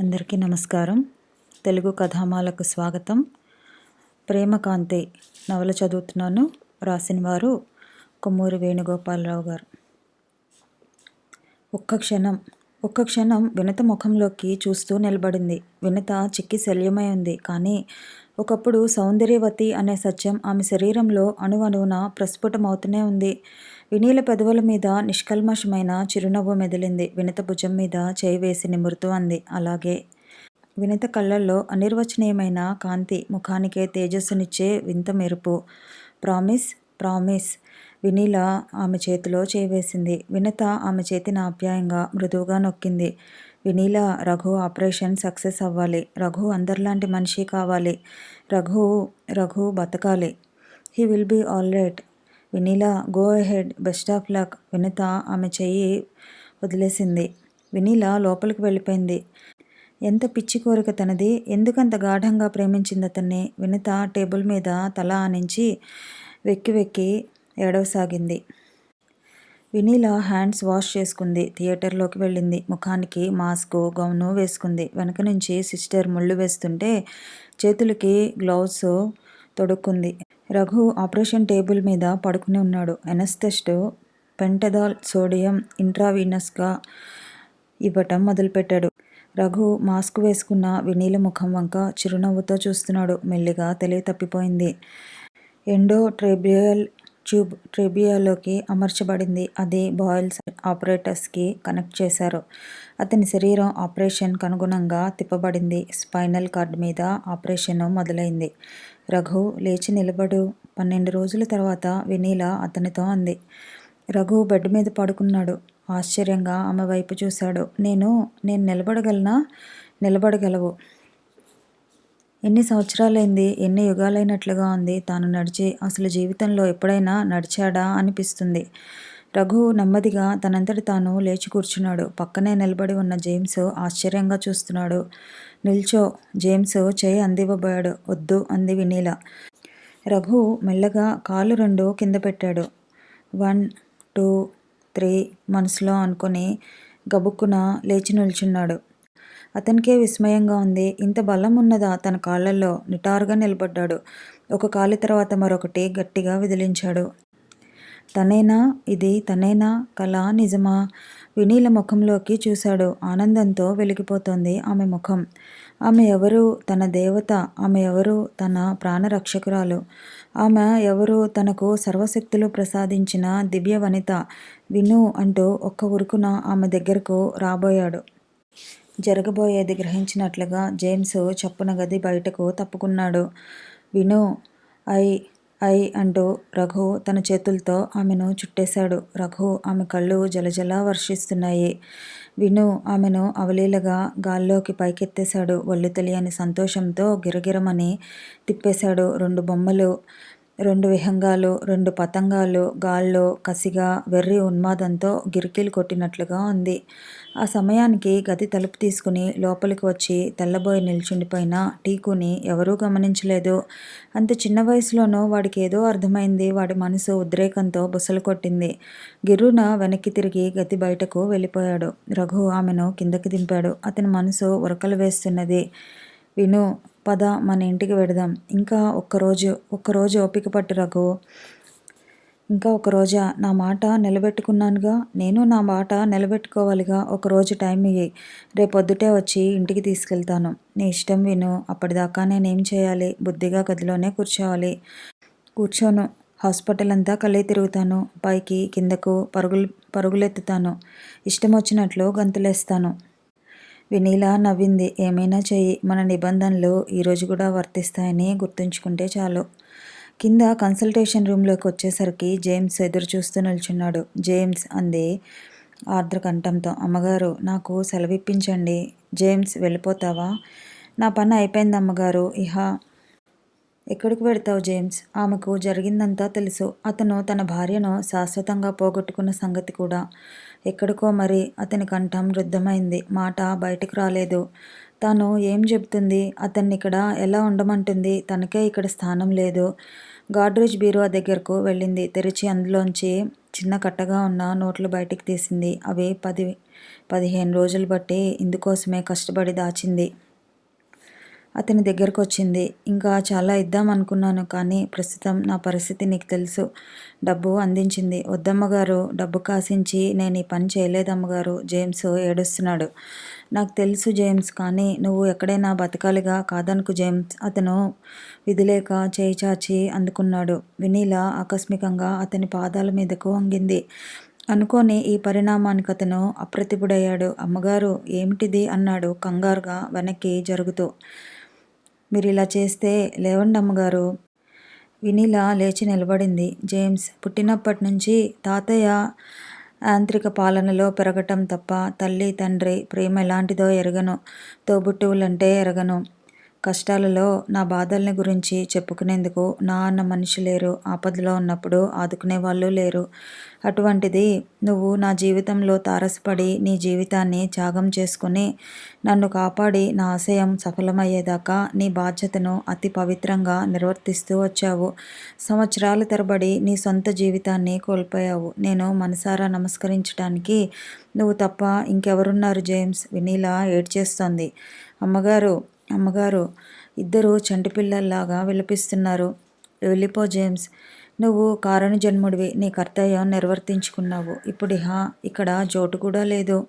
అందరికీ నమస్కారం. తెలుగు కథామాలకు స్వాగతం. ప్రేమకాంతి నవల చదువుతున్నాను రాసిన వారు కొమ్మూరి వేణుగోపాలరావు గారు. ఒక్క క్షణం ఒక్క క్షణం వినత ముఖంలోకి చూస్తూ నిలబడింది. వినత చిక్కి శల్యమై ఉంది. కానీ ఒకప్పుడు సౌందర్యవతి అనే సత్యం ఆమె శరీరంలో అణువణువున ప్రస్ఫుటమవుతూనే ఉంది. వినీల పెదవుల మీద నిష్కల్మషమైన చిరునవ్వు మెదిలింది. వినత భుజం మీద చేయి వేసి నిమురుతూ అంది. అలాగే వినత కళ్ళల్లో అనిర్వచనీయమైన కాంతి ముఖానికే తేజస్సునిచ్చే వింత మెరుపు. Promise promise. వినీల ఆమె చేతిలో చేయి వేసింది. వినత ఆమె చేతిని ఆప్యాయంగా మృదువుగా నొక్కింది. వినీల రఘు ఆపరేషన్ సక్సెస్ అవ్వాలి. రఘు అందరిలాంటి మనిషి కావాలి. రఘు రఘు బతకాలి. He will be all right. Vineela go ahead best of luck Vinata ఆమె చెయ్యి వదిలేసింది. వినీల లోపలికి వెళ్ళిపోయింది. ఎంత పిచ్చి కోరిక తనది? ఎందుకంత గాఢంగా ప్రేమించింది అతన్ని? వినత టేబుల్ మీద తల ఆనించి వెక్కి వెక్కి ఏడవసాగింది. వినీల హ్యాండ్స్ వాష్ చేసుకుంది. థియేటర్లోకి వెళ్ళింది. ముఖానికి మాస్క్ గౌను వేసుకుంది. వెనక నుంచి సిస్టర్ ముళ్ళు వేస్తుంటే చేతులకి గ్లౌస్ తొడుక్కుంది. రఘు ఆపరేషన్ టేబుల్ మీద పడుకుని ఉన్నాడు. ఎనస్థెస్ట్ పెంటదాల్ సోడియం ఇంట్రావీనస్గా ఇవ్వటం మొదలుపెట్టాడు. రఘు మాస్క్ వేసుకున్న వినీల ముఖం వంక చిరునవ్వుతో చూస్తున్నాడు. మెల్లిగా తెలివి తప్పిపోయింది. ఎండో ట్రేబ్రియల్ ట్యూబ్ ట్రిబియాలోకి అమర్చబడింది. అది బాయిల్స్ ఆపరేటర్స్కి కనెక్ట్ చేశారు. అతని శరీరం ఆపరేషన్కు అనుగుణంగా తిప్పబడింది. స్పైనల్ కార్డ్ మీద ఆపరేషన్ మొదలైంది. రఘు లేచి నిలబడు. పన్నెండు రోజుల తర్వాత వినీల అతనితో అంది. రఘు బెడ్ మీద పడుకున్నాడు. ఆశ్చర్యంగా ఆమె వైపు చూశాడు. నేను నేను నిలబడగలనా? నిలబడగలవు. ఎన్ని సంవత్సరాలైంది ఎన్ని యుగాలైనట్లుగా ఉంది తాను నడిచి అసలు జీవితంలో ఎప్పుడైనా నడిచాడా అనిపిస్తుంది. రఘు నెమ్మదిగా తనంతటి తాను లేచి కూర్చున్నాడు. పక్కనే నిలబడి ఉన్న జేమ్స్ ఆశ్చర్యంగా చూస్తున్నాడు. నిల్చో జేమ్స్ చేయి అందివ్వబోయాడు. వద్దు అంది వినీల. రఘు మెల్లగా కాలు రెండు కింద పెట్టాడు. వన్ టూ త్రీ మనసులో అనుకుని గబుక్కున లేచి నిల్చున్నాడు. అతనికే విస్మయంగా ఉంది. ఇంత బలం ఉన్నదా? తన కాళ్ళల్లో నిటారుగా నిలబడ్డాడు. ఒక కాలి తర్వాత మరొకటి గట్టిగా విదిలించాడు. తనేనా? ఇది తనేనా? కళ నిజమా? వినీల ముఖంలోకి చూశాడు. ఆనందంతో వెలిగిపోతోంది ఆమె ముఖం. ఆమె ఎవరు? తన దేవత. ఆమె ఎవరు? తన ప్రాణరక్షకురాలు. ఆమె ఎవరు? తనకు సర్వశక్తులు ప్రసాదించిన దివ్య వనిత విను అంటూ ఒక్క ఉరుకున ఆమె దగ్గరకు రాబోయాడు. జరగబోయేది గ్రహించినట్లుగా జేమ్స్ చప్పున గది బయటకు తప్పుకున్నాడు. విను ఐ ఐ అంటూ రఘు తన చేతులతో ఆమెను చుట్టేశాడు. రఘు ఆమె కళ్ళు జలజల వర్షిస్తున్నాయి. విను ఆమెను అవలీలగా గాల్లోకి పైకెత్తేశాడు. ఒళ్ళు తెలియని సంతోషంతో గిరగిరమని తిప్పేశాడు. రెండు బొమ్మలు రెండు విహంగాలు రెండు పతంగాలు గాల్లో కసిగా వెర్రి ఉన్మాదంతో గిరికీలు కొట్టినట్లుగా ఉంది. ఆ సమయానికి గది తలుపు తీసుకుని లోపలికి వచ్చి తెల్లబోయి నిల్చుండిపోయిన టీకుని ఎవరూ గమనించలేదు. అంత చిన్న వయసులోనూ వాడికి ఏదో అర్థమైంది. వాడి మనసు ఉద్రేకంతో బుసలు కొట్టింది. గిరున వెనక్కి తిరిగి గది బయటకు వెళ్ళిపోయాడు. రఘు ఆమెను కిందకి దింపాడు. అతని మనసు ఉరకలు వేస్తున్నది. విను పద మన ఇంటికి వెడదాం. ఇంకా ఒక్కరోజు ఒక్కరోజు ఓపిక పట్టు రఘు. ఇంకా ఒక రోజా నా మాట నిలబెట్టుకున్నానుగా. నేను నా మాట నిలబెట్టుకోవాలిగా. ఒకరోజు టైం ఇయ్యి. రేపొద్దుటే వచ్చి ఇంటికి తీసుకెళ్తాను. నీ ఇష్టం విను. అప్పటిదాకా నేనేం చేయాలి? బుద్ధిగా గదిలోనే కూర్చోవాలి. కూర్చోను. హాస్పిటల్ అంతా కళ్ళే తిరుగుతాను. పైకి కిందకు పరుగులు పరుగులెత్తుతాను. ఇష్టం వచ్చినట్లు గంతులేస్తాను. వినీలా నవ్వింది. ఏమైనా చెయ్యి. మన నిబంధనలు ఈరోజు కూడా వర్తిస్తాయని గుర్తుంచుకుంటే చాలు. కింద కన్సల్టేషన్ రూమ్లోకి వచ్చేసరికి జేమ్స్ ఎదురు చూస్తూ నిల్చున్నాడు. జేమ్స్ అంది ఆర్ద్రకంఠంతో. అమ్మగారు నాకు సెలవిప్పించండి. జేమ్స్ వెళ్ళిపోతావా? నా పని అయిపోయింది అమ్మగారు. ఇహ ఎక్కడికి పెడతావు జేమ్స్? ఆమెకు జరిగిందంతా తెలుసు. అతను తన భార్యను శాశ్వతంగా పోగొట్టుకున్న సంగతి కూడా. ఎక్కడికో మరి అతని కంఠం రుద్ధమైంది. మాట బయటకు రాలేదు. తాను ఏం చెబుతుంది? అతన్ని ఇక్కడ ఎలా ఉండమంటుంది? తనకే ఇక్కడ స్థానం లేదు. గాడ్రేజ్ బీరువా దగ్గరకు వెళ్ళింది. తెరిచి అందులోంచి చిన్న కట్టగా ఉన్న నోట్లు బయటికి తీసింది. అవి పది పదిహేను రోజులు బట్టి ఇందుకోసమే కష్టపడి దాచింది. అతని దగ్గరకు వచ్చింది ఇంకా చాలా ఇద్దామనుకున్నాను కానీ ప్రస్తుతం నా పరిస్థితి నీకు తెలుసు. డబ్బు అందించింది. వద్దమ్మగారు డబ్బు కాసించి నేనీ పని చేయలేదమ్మగారు జేమ్స్ ఏడుస్తున్నాడు. నాకు తెలుసు జేమ్స్ కానీ నువ్వు ఎక్కడైనా బతకాలిగా కాదనుకు జేమ్స్ అతను విధిలేక చేయి చాచి అందుకున్నాడు. వినీల ఆకస్మికంగా అతని పాదాల మీదకు వంగింది. అనుకోని ఈ పరిణామానికి అతను అప్రతిభుడయ్యాడు. అమ్మగారు ఏమిటిది? అన్నాడు కంగారుగా వెనక్కి జరుగుతూ. మీరు ఇలా చేస్తే లేవండమ్మగారూ! వినీలా లేచి నిలబడింది. జేమ్స్ పుట్టినప్పటి నుంచి తాతయ్య యాంత్రిక పాలనలో పెరగటం తప్ప తల్లి తండ్రి ప్రేమ ఎలాంటిదో ఎరగను. తోబుట్టువులంటే ఎరగను. కష్టాలలో నా బాధల్ని గురించి చెప్పుకునేందుకు నా అన్న మనిషి లేరు. ఆపదలో ఉన్నప్పుడు ఆదుకునే వాళ్ళు లేరు. అటువంటిది నువ్వు నా జీవితంలో తారసపడి నీ జీవితాన్ని త్యాగం చేసుకుని నన్ను కాపాడి నా ఆశయం సఫలమయ్యేదాకా నీ బాధ్యతను అతి పవిత్రంగా నిర్వర్తిస్తూ వచ్చావు. సంవత్సరాల తరబడి నీ సొంత జీవితాన్ని కోల్పోయావు. నేను మనసారా నమస్కరించడానికి నువ్వు తప్ప ఇంకెవరున్నారు జేమ్స్? వినీలా ఏడ్చేస్తోంది. అమ్మగారు అమ్మగారు ఇద్దరూ చంటిపిల్లల్లాగా విలపిస్తున్నారు. వెళ్ళిపో జేమ్స్. నువ్వు కారణజన్ముడివి. నీ కర్తవ్యం నిర్వర్తించుకున్నావు. ఇప్పుడు హా ఇక్కడ చోటు కూడా లేదు.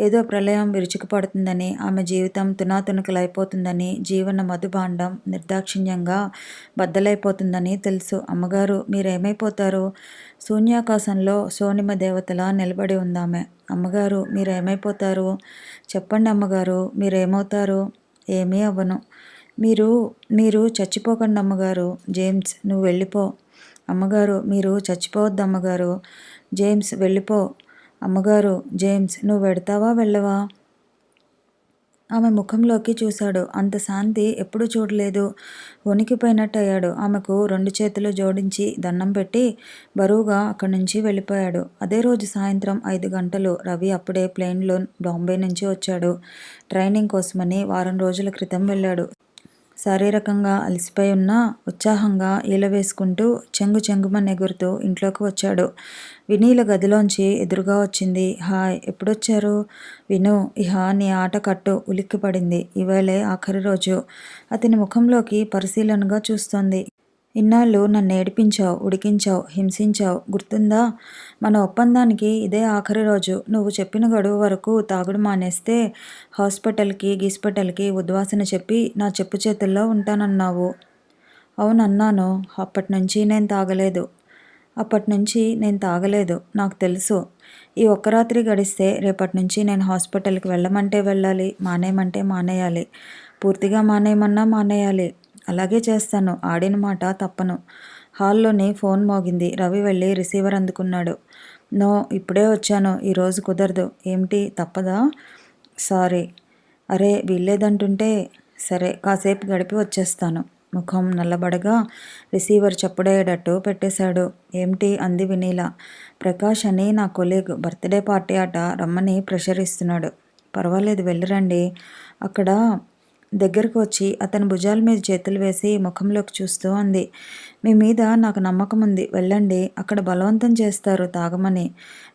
ఏదో ప్రళయం విరుచుకుపడుతుందని, ఆమె జీవితం తునాతునకలైపోతుందని, జీవన మధుభాండం నిర్దాక్షిణ్యంగా బద్దలైపోతుందని తెలుసు. అమ్మగారు మీరేమైపోతారు? శూన్యాకాశంలో సోనిమ దేవతలా నిలబడి ఉందామె. అమ్మగారు మీరేమైపోతారు? చెప్పండి అమ్మగారు మీరేమవుతారు? ఏమీ అవ్వను. మీరు మీరు చచ్చిపోకండి అమ్మగారు జేమ్స్ నువ్వు వెళ్ళిపో. అమ్మగారు మీరు చచ్చిపోవద్దు అమ్మగారు జేమ్స్ వెళ్ళిపో. అమ్మగారు జేమ్స్ నువ్వు వెడతావా వెళ్ళవా? ఆమె ముఖంలోకి చూశాడు. అంత శాంతి ఎప్పుడూ చూడలేదు. వణికిపోయినట్టయ్యాడు. ఆమెకు రెండు చేతులు జోడించి దండం పెట్టి బరువుగా అక్కడి నుంచి వెళ్ళిపోయాడు. అదే రోజు సాయంత్రం ఐదు గంటలు. రవి అప్పుడే ప్లేన్లో బాంబే నుంచి వచ్చాడు. ట్రైనింగ్ కోసమని వారం రోజుల క్రితం వెళ్ళాడు. శారీరకంగా అలసిపోయి ఉన్నా ఉత్సాహంగా ఈల వేసుకుంటూ చెంగు చెంగుమని ఎగురుతూ ఇంట్లోకి వచ్చాడు. వినీల గదిలోంచి ఎదురుగా వచ్చింది. హాయ్! ఎప్పుడొచ్చారు? విను ఇహ నీ ఆట కట్టు ఉలిక్కిపడింది. ఇవాళే ఆఖరి రోజు. అతని ముఖంలోకి పరిశీలనగా చూస్తోంది. ఇన్నాళ్ళు నన్ను ఏడిపించావు ఉడికించావు హింసించావు గుర్తుందా? మన ఒప్పందానికి ఇదే ఆఖరి రోజు. నువ్వు చెప్పిన గడువు వరకు తాగుడు మానేస్తే హాస్పిటల్కి కి ఉద్వాసన చెప్పి నా చెప్పు చేతుల్లో ఉంటానన్నావు. అవునన్నాను. అప్పట్నుంచీ నేను తాగలేదు. అప్పట్నుంచీ నేను తాగలేదు. నాకు తెలుసు. ఈ ఒక్క రాత్రి గడిస్తే రేపటి నుంచి నేను హాస్పిటల్కి వెళ్ళమంటే వెళ్ళాలి. మానేయమంటే మానేయాలి. పూర్తిగా మానేయమన్నా మానేయాలి. అలాగే చేస్తాను. ఆడిన మాట తప్పను. హాల్లోని ఫోన్ మోగింది. రవి వెళ్ళి రిసీవర్ అందుకున్నాడు. నో ఇప్పుడే వచ్చాను. ఈరోజు కుదరదు. ఏమిటి తప్పదా? సారీ. అరే వీల్లేదంటుంటే సరే కాసేపు గడిపి వచ్చేస్తాను. ముఖం నల్లబడగా రిసీవర్ చప్పుడయ్యేటట్టు పెట్టేశాడు. ఏమిటి? అంది వినీలా ప్రకాష్ అని నా కొలీగ్ బర్త్డే పార్టీ అట రమ్మని ప్రెషర్ ఇస్తున్నాడు. పర్వాలేదు వెళ్ళిరండి. అక్కడ దగ్గరకు వచ్చి అతని భుజాల మీద చేతులు వేసి ముఖంలోకి చూస్తూ అంది. మీ మీద నాకు నమ్మకం ఉంది వెళ్ళండి. అక్కడ బలవంతం చేస్తారు తాగమని.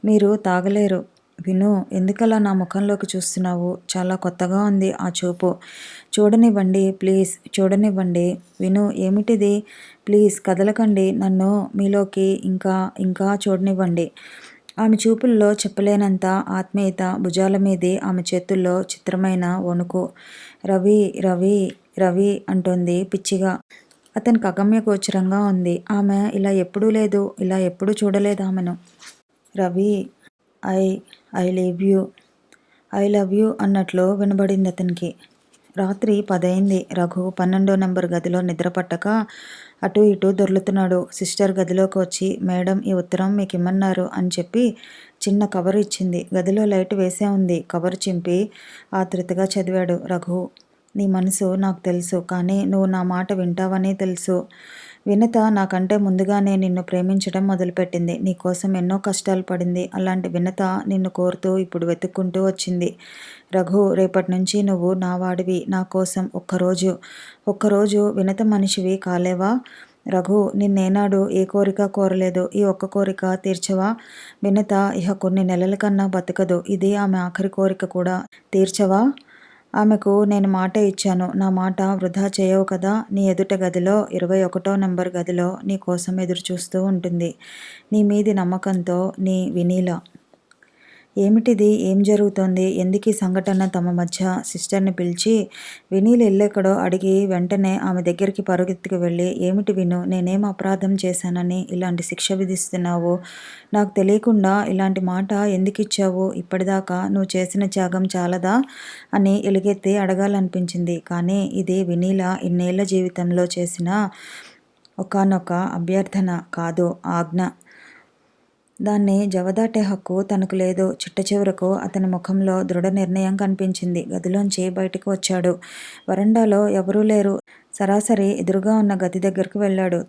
మీరు తాగలేరు. విను ఎందుకలా నా ముఖంలోకి చూస్తున్నావు? చాలా కొత్తగా ఉంది ఆ చూపు. చూడనివ్వండి. ప్లీజ్ చూడనివ్వండి. విను ఏమిటిది? ప్లీజ్ కదలకండి. నన్ను మీలోకి ఇంకా ఇంకా చూడనివ్వండి. ఆమె చూపుల్లో చెప్పలేనంత ఆత్మీయత. భుజాల మీదే ఆమె చేతుల్లో చిత్రమైన వణుకు. రవి రవి రవి అంటోంది పిచ్చిగా. అతనికి అగమ్యగోచరంగా ఉంది. ఆమె ఇలా ఎప్పుడూ లేదు. ఇలా ఎప్పుడూ చూడలేదు ఆమెను Ravi I I leave you. I love you అన్నట్లు వినబడింది అతనికి రాత్రి పదైంది రఘు పన్నెండో నెంబర్ గదిలో నిద్రపట్టక అటు ఇటు దొర్లుతున్నాడు. సిస్టర్ గదిలోకి వచ్చి మేడం ఈ ఉత్తరం మీకు ఇమ్మన్నారు అని చెప్పి చిన్న కవర్ ఇచ్చింది. గదిలో లైట్ వేసే ఉంది. కవర్ చింపి ఆతృతగా చదివాడు. రఘు నీ మనసు నాకు తెలుసు. కానీ నువ్వు నా మాట వింటావని తెలుసు. వినత నాకంటే ముందుగానే నిన్ను ప్రేమించడం మొదలుపెట్టింది. నీకోసం ఎన్నో కష్టాలు పడింది. అలాంటి వినత నిన్ను కోరుతూ ఇప్పుడు వెతుక్కుంటూ వచ్చింది. రఘు రేపటి నుంచి నువ్వు నా వాడివి. నా కోసం ఒక్కరోజు ఒక్కరోజు వినత మనిషివి కాలేవా? రఘు నిన్నేనాడు ఏ కోరిక కోరలేదు ఈ ఒక్క కోరిక తీర్చవా వినత ఇహ కొన్ని నెలల కన్నా బతకదు ఇది ఆమె ఆఖరి కోరిక కూడా తీర్చవా ఆమెకు నేను మాట ఇచ్చాను నా మాట వృధా చేయవు కదా నీ ఎదుట గదిలో ఇరవై ఒకటో నెంబర్ గదిలో నీ కోసం ఎదురు చూస్తూ ఉంటుంది నీ మీది నమ్మకంతో నీ వినీల ఏమిటిది? ఏం జరుగుతోంది? ఎందుకు ఈ సంఘటన తమ మధ్య? సిస్టర్ని పిలిచి వినీలు ఎల్లెక్కడో అడిగి వెంటనే ఆమె దగ్గరికి పరుగెత్తుకు వెళ్ళి ఏమిటి విను? నేనేం అపరాధం చేశానని ఇలాంటి శిక్ష విధిస్తున్నావు? నాకు తెలియకుండా ఇలాంటి మాట ఎందుకు ఇచ్చావు? ఇప్పటిదాకా నువ్వు చేసిన త్యాగం చాలదా? అని ఎలుగెత్తి అడగాలనిపించింది. కానీ ఇది వినీల ఇన్నేళ్ళ జీవితంలో చేసిన ఒకనొక అభ్యర్థన కాదు ఆజ్ఞ. దాన్ని జవదాటే హక్కు తనకు లేదు. చిట్ట చివరకు అతని ముఖంలో దృఢ నిర్ణయం కనిపించింది. గదిలోంచి బయటకు వచ్చాడు. వరండాలో ఎవరూ లేరు. సరాసరి ఎదురుగా ఉన్న గది దగ్గరకు వెళ్ళాడు.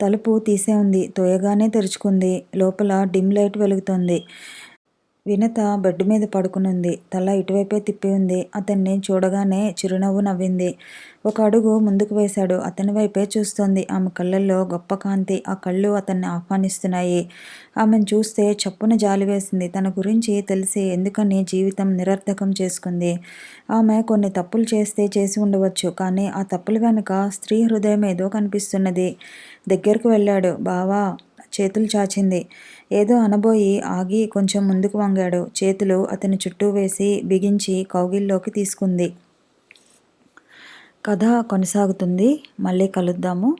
తలుపు తీసే ఉంది. తోయగానే తెరుచుకుంది. లోపల డిమ్ లైట్ వెలుగుతుంది. వినత బెడ్ మీద పడుకునుంది. తల ఇటువైపే తిప్పి ఉంది. అతన్ని చూడగానే చిరునవ్వు నవ్వింది. ఒక అడుగు ముందుకు వేశాడు. అతని వైపే చూస్తోంది. ఆమె కళ్ళల్లో గొప్ప కాంతి. ఆ కళ్ళు అతన్ని ఆహ్వానిస్తున్నాయి. ఆమెను చూస్తే చప్పున జాలి వేసింది. తన గురించి తెలిసి ఎందుకని జీవితం నిరర్థకం చేసుకుంది. ఆమె కొన్ని తప్పులు చేస్తే చేసి ఉండవచ్చు. కానీ ఆ తప్పుల వెనుక స్త్రీ హృదయం ఏదో కనిపిస్తున్నది. దగ్గరకు వెళ్ళాడు. బావా చేతులు చాచింది. ఏదో అనబోయి ఆగి కొంచెం ముందుకు వంగాడు. చేతులు అతని చుట్టూ వేసి బిగించి కౌగిల్లోకి తీసుకుంది. కథ కొనసాగుతుంది. మళ్ళీ కలుద్దాము.